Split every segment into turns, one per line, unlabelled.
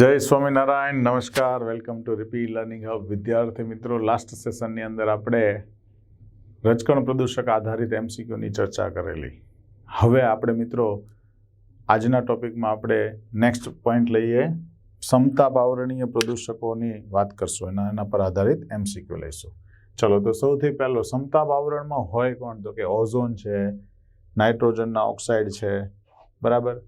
જય સ્વામિનારાયણ, નમસ્કાર, welcome to Ripi learning hub. વિદ્યાર્થી મિત્રો લાસ્ટ સેશનની અંદર આપણે રજકણ પ્રદૂષક આધારિત એમસીક્યુની ચર્ચા કરેલી. હવે આપણે મિત્રો, આજના ટોપિકમાં આપણે નેક્સ્ટ પોઈન્ટ લઈએ. ક્ષમતા આવરણીય પ્રદૂષકોની વાત કરશું. એના એના પર આધારિત એમસીક્યુ લઈશું. ચલો, તો સૌથી પહેલો ક્ષમતા આવરણમાં હોય કોણ? તો કે ઓઝોન છે નાઇટ્રોજનના ઓક્સાઇડ છે. બરાબર?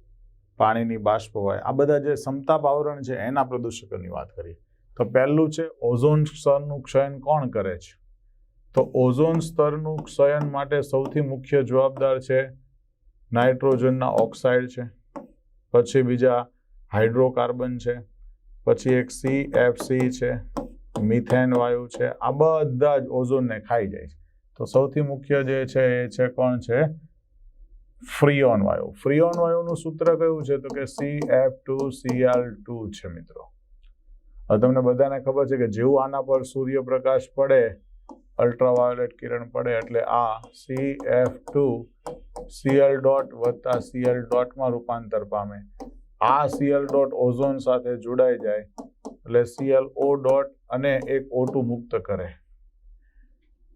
પાણીની બાષ્પ હોય, આ બધા જે સમતાપ આવરણ છે, એના પ્રદૂષકોની વાત કરીએ. તો પહેલું છે, ઓઝોન સ્તરનું ક્ષયન કોણ કરે છે? તો ઓઝોન સ્તરનું ક્ષયન માટે સૌથી મુખ્ય જવાબદાર છે, નાઇટ્રોજનના ઓક્સાઇડ છે, પછી બીજા હાઇડ્રોકાર્બન છે, પછી એક સી એફ સી છે, મિથેન વાયુ છે, આ બધા જ ઓઝોનને ખાઈ જાય છે. તો સૌથી મુખ્ય જે છે, એ છે કોણ છે? ફ્રીઓન વાયુ. ફ્રીઓન વાયુનું સૂત્ર કયું છે? તો કે C F two C L two છે, મિત્રો. હવે તમને બધાને ખબર છે કે જેવું આના પર સૂર્યપ્રકાશ પડે અલ્ટ્રાવાયોલેટ કિરણ પડે, એટલે આ C F two C L dot વત્તા સીએલ ડોટમાં રૂપાંતર પામે. આ સીએલ ડોટ ઓઝોન સાથે જોડાઈ જાય, એટલે સીએલ ઓ ડોટ અને એક ઓટુ મુક્ત કરે.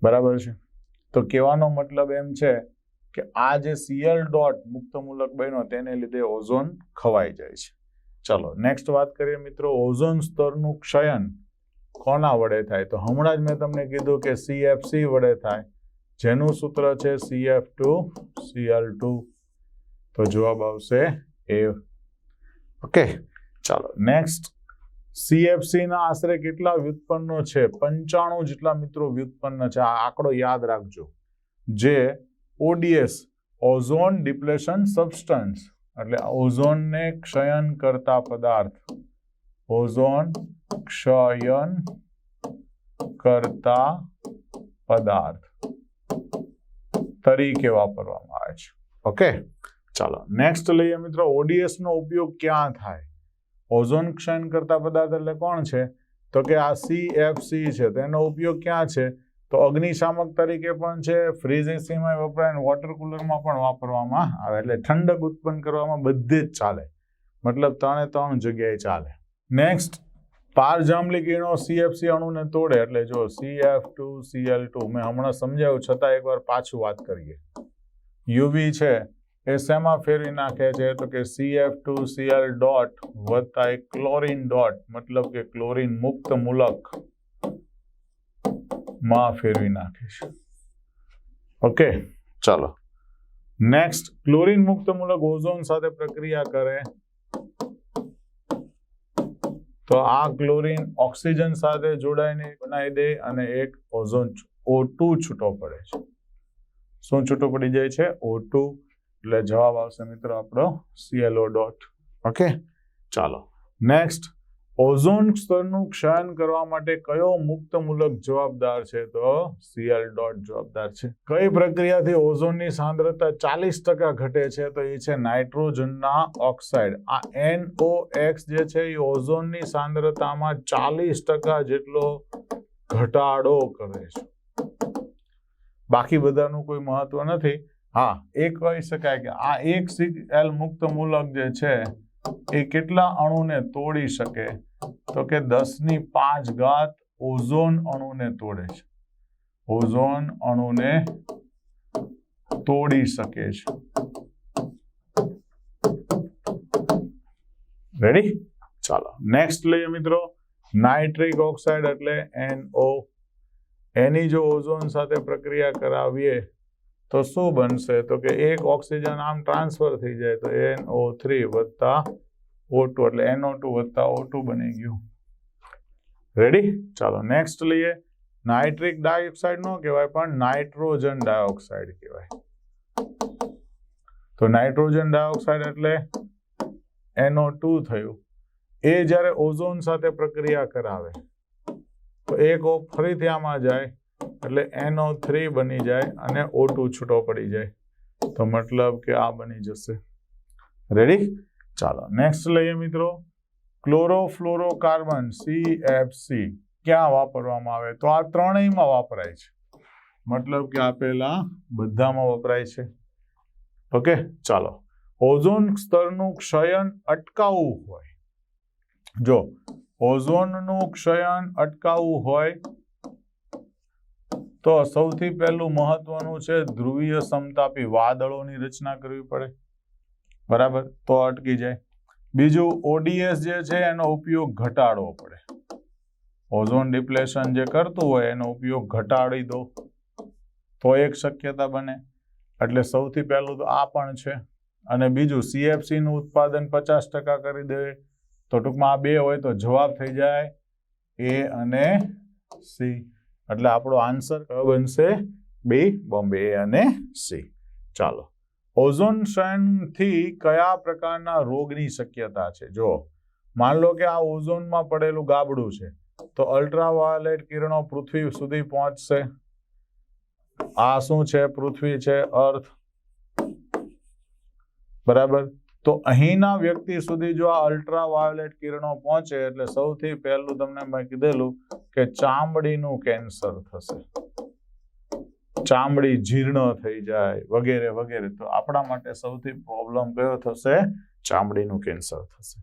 બરાબર છે? તો કહેવાનો મતલબ એમ છે કે આ જે સીએલ ડોટ મુક્તમૂલક બન્યો તેને લીધે ઓઝોન ખવાઈ જાય છે. ચલો નેક્સ્ટ વાત કરીએ મિત્રો, ઓઝોન સ્તરનું ક્ષયન કોના વડે થાય? તો હમણાં જ મેં તમને કીધું કે સીએફસી વડે થાય. જેનું સૂત્ર છે સીએફ ટુ સીએલ ટુ તો જવાબ આવશે એ ઓકે ચાલો નેક્સ્ટ સીએફસીના આશરે કેટલા વ્યુત્પન્નો છે? પંચાણું જેટલા મિત્રો વ્યુત્પન્ન છે. આ આંકડો યાદ રાખજો. જે ઓડીએસ, ઓઝોન ડિપ્લેશન સબસ્ટન્સ, એટલે ઓઝોનને ક્ષયન કરતા પદાર્થ. ઓઝોન ક્ષયન કરતા પદાર્થ. તરીકે વાપરવામાં આવે છે. ઓકે? ચાલો નેક્સ્ટ લઈએ મિત્રો. ઓડીએસ નો ઉપયોગ ક્યાં થાય? ઓઝોન ક્ષયન કરતા પદાર્થ એટલે કોણ છે? તો કે આ સી છે. તેનો ઉપયોગ ક્યાં છે? તો અગ્નિશામક તરીકે પણ છે ફ્રીજ એસીમાં વપરાય અને વોટર કુલરમાં પણ વાપરવામાં આવે. એટલે ઠંડક ઉત્પન્ન કરવામાં બધે જ ચાલે. મતલબ ત્રણે ત્રણ જગ્યાએ ચાલે. નેક્સ્ટ પારજાંબલી કિરણો સીએફસી અણુને તોડે. એટલે જો સીએફ ટુ સીએલ ટુ મેં હમણાં સમજાવ્યું, છતાં એકવાર પાછું વાત કરીએ. યુવી છે, એ શેમાં ફેરવી નાખે છે? તો કે C F two C L dot વત્તા ક્લોરિન ડોટ મતલબ કે ક્લોરીન મુક્ત મૂલક. માં ફેરવી નાખીશ. ઓકે ચાલો. નેક્સ્ટ ક્લોરિન મુક્ત મૂલક ઓઝોન સાથે પ્રક્રિયા કરે. તો આ ક્લોરિન ઓક્સિજન સાથે જોડાઈને બનાવી દે અને એક ઓઝોન ઓ ટુ છૂટો પડે છે. શું છૂટો પડી જાય છે? ઓ ટુ એટલે જવાબ આવશે મિત્રો આપણો C L O dot okay ચાલો. નેક્સ્ટ ઓઝોન સ્તરનું ક્ષયન કરવા માટે કયો મુક્ત મૂલક જવાબદાર છે? તો સીએલ ડોટ જવાબદાર છે. કઈ પ્રક્રિયાથી ઓઝોનની સાંદ્રતા ચાલીસ ટકા ઘટે છે? તો એ છે નાઇટ્રોજનના ઓક્સાઇડ. આ એનઓ એક્સ જે છે એ ઓઝોનની સાંદ્રતામાં ચાલીસ ટકા જેટલો ઘટાડો કરે છે. બાકી બધાનું કોઈ મહત્વ નથી. હા, એ કહી શકાય કે આ એક સીએલ મુક્ત મૂલક જે છે એ કેટલા અણુને તોડી શકે? તો કે દસની પાંચ ઘાત ઓઝોન અણુને તોડે છે. ઓઝોન અણુને તોડી શકે છે. રેડી ચાલો. નેક્સ્ટ લઈએ મિત્રો. નાઇટ્રિક ઓક્સાઇડ એટલે એનઓ એની જો ઓઝોન સાથે પ્રક્રિયા કરાવીએ તો શું બનશે? તો કે એક ઓક્સિજન આમ ટ્રાન્સફર થઈ જાય તો એનઓ થ્રી વત્તા ઓ ટુ, એટલે NO ટુ વત્તા ઓ ટુ બની ગયું. રેડી ચાલો નેક્સ્ટ લઈએ. નાઇટ્રિક ડાયોક્સાઇડ નો કહેવાય, પણ નાઇટ્રોજન ડાયોક્સાઇડ કહેવાય. તો નાઇટ્રોજન ડાયોક્સાઇડ એટલે એનઓ ટુ થયું. એ જ્યારે ઓઝોન સાથે પ્રક્રિયા કરાવે, તો એક ઓ ફરીથી આમાં જાય. એટલે એનો થ્રી બની જાય અને ઓ ટુ છૂટો પડી જાય. તો મતલબ કે આ બની જશે. રેડી ચાલો નેક્સ્ટ લઈએ મિત્રો. ક્લોરોફ્લોરોકાર્બન સી એફ સી ક્યાં વાપરવામાં આવે? તો આ ત્રણેયમાં વપરાય છે. મતલબ કે આપેલા બધામાં વપરાય છે. ઓકે ચાલો. ઓઝોન સ્તરનું ક્ષયન અટકાવવું હોય. જો, ઓઝોનનું ક્ષયન અટકાવવું હોય તો સૌથી પહેલું મહત્વનું છે ધ્રુવીય સમતાપી વાદળોની રચના કરવી પડે. બરાબર? તો અટકી જાય. બીજું ઓડીએસ જે છે એનો ઉપયોગ ઘટાડવો પડે. ઓઝોન ડિપ્લેશન જે કરતું હોય એનો ઉપયોગ ઘટાડી દો. તો એક શક્યતા બને. એટલે સૌથી પહેલું તો આ પણ છે. અને બીજું સીએફસીનું ઉત્પાદન પચાસ ટકા કરી દે. તો ટૂંકમાં આ બે હોય તો જવાબ થઈ જાય એ અને સી એટલે આપણો આન્સર કયો બનશે? બી બોમ્બે અને સી ચાલો. ઓઝોન ક્ષયણથી કયા પ્રકારના રોગની શક્યતા છે? જો માન લો કે આ ઓઝોનમાં પડેલું ગાબડું છે. તો અલ્ટ્રાવાયોલેટ કિરણો પૃથ્વી સુધી પહોંચશે. આ શું છે? પૃથ્વી છે અર્થ બરાબર? તો અહીંના વ્યક્તિ સુધી જો આ અલ્ટ્રાવાયોલેટ કિરણો પહોંચે એટલે સૌથી પહેલું તમને મેં કીધેલું કે ચામડીનું કેન્સર થશે. ચામડી જીર્ણ થઈ જાય, વગેરે વગેરે. તો આપણા માટે સૌથી પ્રોબ્લેમ કયો થશે? ચામડીનું કેન્સર થશે.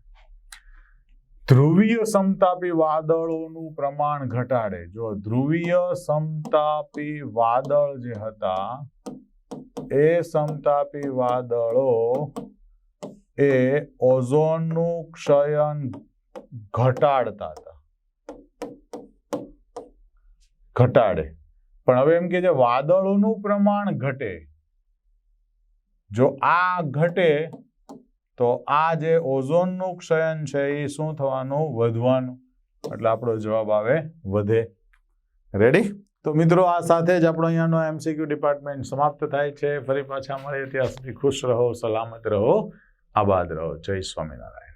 ધ્રુવીય સમતાપી વાદળોનું પ્રમાણ ઘટાડે. જો ધ્રુવીય સમતાપી વાદળ જે હતા, એ સમતાપી વાદળો એ ઓઝોનનું ક્ષયન ઘટાડતા હતા. ઘટાડે. પણ હવે એમ કે છે, વાદળોનું પ્રમાણ ઘટે. જો આ ઘટે, તો આ જે ઓઝોનનું ક્ષયન છે, એ શું થવાનું? વધવાનું. એટલે આપણો જવાબ આવે, વધે. રેડી તો મિત્રો, આ સાથે જ આપણો અહીંયાનો એમસીક્યુ ડિપાર્ટમેન્ટ સમાપ્ત થાય છે. ફરી પાછા મળીએ. ત્યાં સુધી ખુશ રહો, સલામત રહો. આબાદ રહો. જય સ્વામિનારાયણ.